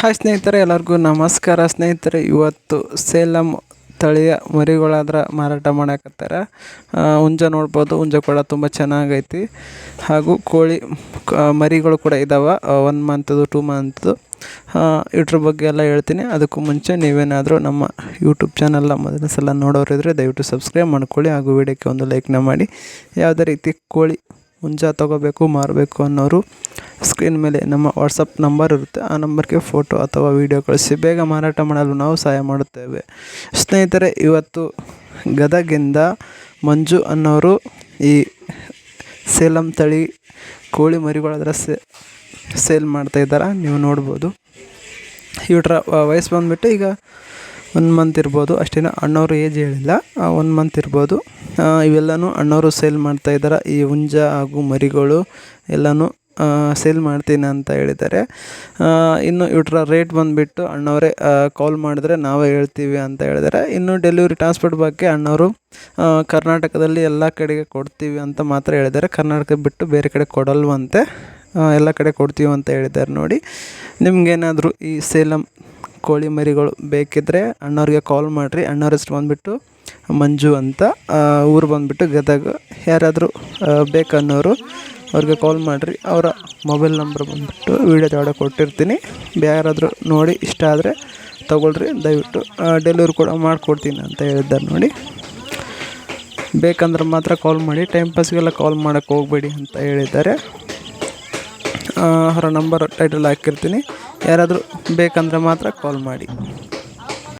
Hi ಸ್ನೇಹಿತರೆ, ಎಲ್ಲರಿಗೂ ನಮಸ್ಕಾರ. ಸ್ನೇಹಿತರೆ, ಇವತ್ತು ಸೇಲಂ ತಳಿಯ ಮರಿಗಳಾದ್ರೆ ಮಾರಾಟ ಮಾಡಕತ್ತಾರ. ಹುಂಜ ನೋಡ್ಬೋದು. ಹುಂಜ ಕೂಡ ತುಂಬ ಚೆನ್ನಾಗೈತಿ. ಹಾಗೂ ಕೋಳಿ ಮರಿಗಳು ಕೂಡ ಇದ್ದಾವೆ ಒನ್ ಮಂತ್ದು ಟೂ ಮಂತ್ದು ಇದ್ರ ಬಗ್ಗೆ ಎಲ್ಲ ಹೇಳ್ತೀನಿ. ಅದಕ್ಕೂ ಮುಂಚೆ ನೀವೇನಾದರೂ ನಮ್ಮ ಯೂಟ್ಯೂಬ್ ಚಾನಲ್ನ ಮೊದಲ ಸಲ ನೋಡೋರಿದ್ರೆ ದಯವಿಟ್ಟು ಸಬ್ಸ್ಕ್ರೈಬ್ ಮಾಡ್ಕೊಳ್ಳಿ ಹಾಗೂ ವಿಡಿಯೋಕ್ಕೆ ಒಂದು ಲೈಕ್ನ ಮಾಡಿ. ಯಾವುದೇ ರೀತಿ ಕೋಳಿ ಹುಂಜ ತೊಗೋಬೇಕು, ಮಾರಬೇಕು ಅನ್ನೋರು ಸ್ಕ್ರೀನ್ ಮೇಲೆ ನಮ್ಮ ವಾಟ್ಸಪ್ ನಂಬರ್ ಇರುತ್ತೆ. ಆ ನಂಬರ್ಗೆ ಫೋಟೋ ಅಥವಾ ವಿಡಿಯೋ ಕಳಿಸಿ. ಬೇಗ ಮಾರಾಟ ಮಾಡಲು ನಾವು ಸಹಾಯ ಮಾಡುತ್ತೇವೆ. ಸ್ನೇಹಿತರೆ, ಇವತ್ತು ಗದಗಿಂದ ಮಂಜು ಅನ್ನೋರು ಈ ಸೇಲಂ ತಳಿ ಕೋಳಿ ಮರಿಗಳಾದ್ರೆ ಸೇ, ಸೇಲ್ ಮಾಡ್ತಾ ಇದ್ದಾರೆ? ನೀವು ನೋಡ್ಬೋದು. ಇವ್ರ ವಯಸ್ಸು ಬಂದುಬಿಟ್ಟು ಈಗ ಒಂದು ಮಂತ್ ಇರ್ಬೋದು. ಅಷ್ಟೇನ ಅಣ್ಣವರು ಏಜ್ ಹೇಳಿಲ್ಲ. ಒಂದು ಮಂತ್ ಇರ್ಬೋದು. ಇವೆಲ್ಲನೂ ಅಣ್ಣವರು ಸೇಲ್ ಮಾಡ್ತಾಯಿದ್ದಾರೆ ಈ ಹುಂಜ ಹಾಗೂ ಮರಿಗಳು ಎಲ್ಲನೂ ಸೇಲ್ ಮಾಡ್ತೀನಿ ಅಂತ ಹೇಳಿದ್ದಾರೆ. ಇನ್ನು ಇವ್ರ ರೇಟ್ ಬಂದುಬಿಟ್ಟು ಅಣ್ಣವರೇ ಕಾಲ್ ಮಾಡಿದ್ರೆ ನಾವೇ ಹೇಳ್ತೀವಿ ಅಂತ ಹೇಳಿದ್ದಾರೆ. ಇನ್ನು ಡೆಲಿವರಿ ಟ್ರಾನ್ಸ್ಪೋರ್ಟ್ ಬಗ್ಗೆ ಅಣ್ಣವರು ಕರ್ನಾಟಕದಲ್ಲಿ ಎಲ್ಲ ಕಡೆಗೆ ಕೊಡ್ತೀವಿ ಅಂತ ಮಾತ್ರ ಹೇಳಿದ್ದಾರೆ. ಕರ್ನಾಟಕ ಬಿಟ್ಟು ಬೇರೆ ಕಡೆ ಕೊಡಲ್ವಂತೆ ಎಲ್ಲ ಕಡೆ ಕೊಡ್ತೀವಿ ಅಂತ ಹೇಳಿದ್ದಾರೆ ನೋಡಿ. ನಿಮಗೇನಾದರೂ ಈ ಸೇಲಂ ಕೋಳಿ ಮರಿಗಳು ಬೇಕಿದ್ದರೆ ಅಣ್ಣವ್ರಿಗೆ ಕಾಲ್ ಮಾಡಿರಿ. ಅಣ್ಣವ್ರ ಹೆಸ್ರು ಬಂದುಬಿಟ್ಟು ಮಂಜು ಅಂತ ಊರು ಬಂದುಬಿಟ್ಟು ಗದಗ. ಯಾರಾದರೂ ಬೇಕನ್ನೋರು ಅವ್ರಿಗೆ ಕಾಲ್ ಮಾಡಿರಿ. ಅವರ ಮೊಬೈಲ್ ನಂಬರ್ ಬಂದುಬಿಟ್ಟು ವೀಡಿಯೋ ಒಳಗೆ ಕೊಟ್ಟಿರ್ತೀನಿ. ಯಾರಾದರೂ ನೋಡಿ, ಇಷ್ಟ ಆದರೆ ತೊಗೊಳ್ರಿ. ದಯವಿಟ್ಟು ಡೆಲಿವರಿ ಕೂಡ ಮಾಡಿಕೊಡ್ತೀನಿ ಅಂತ ಹೇಳಿದ್ದಾರೆ ನೋಡಿ. ಬೇಕಂದ್ರೆ ಮಾತ್ರ ಕಾಲ್ ಮಾಡಿ ಟೈಮ್ ಪಾಸ್ಗೆಲ್ಲ ಕಾಲ್ ಮಾಡೋಕ್ಕೆ ಹೋಗಬೇಡಿ ಅಂತ ಹೇಳಿದ್ದಾರೆ. ಅವರ ನಂಬರ್ ಟೈಟಲ್ ಹಾಕಿರ್ತೀನಿ. ಯಾರಾದರೂ ಬೇಕಂದ್ರೆ ಮಾತ್ರ ಕಾಲ್ ಮಾಡಿ.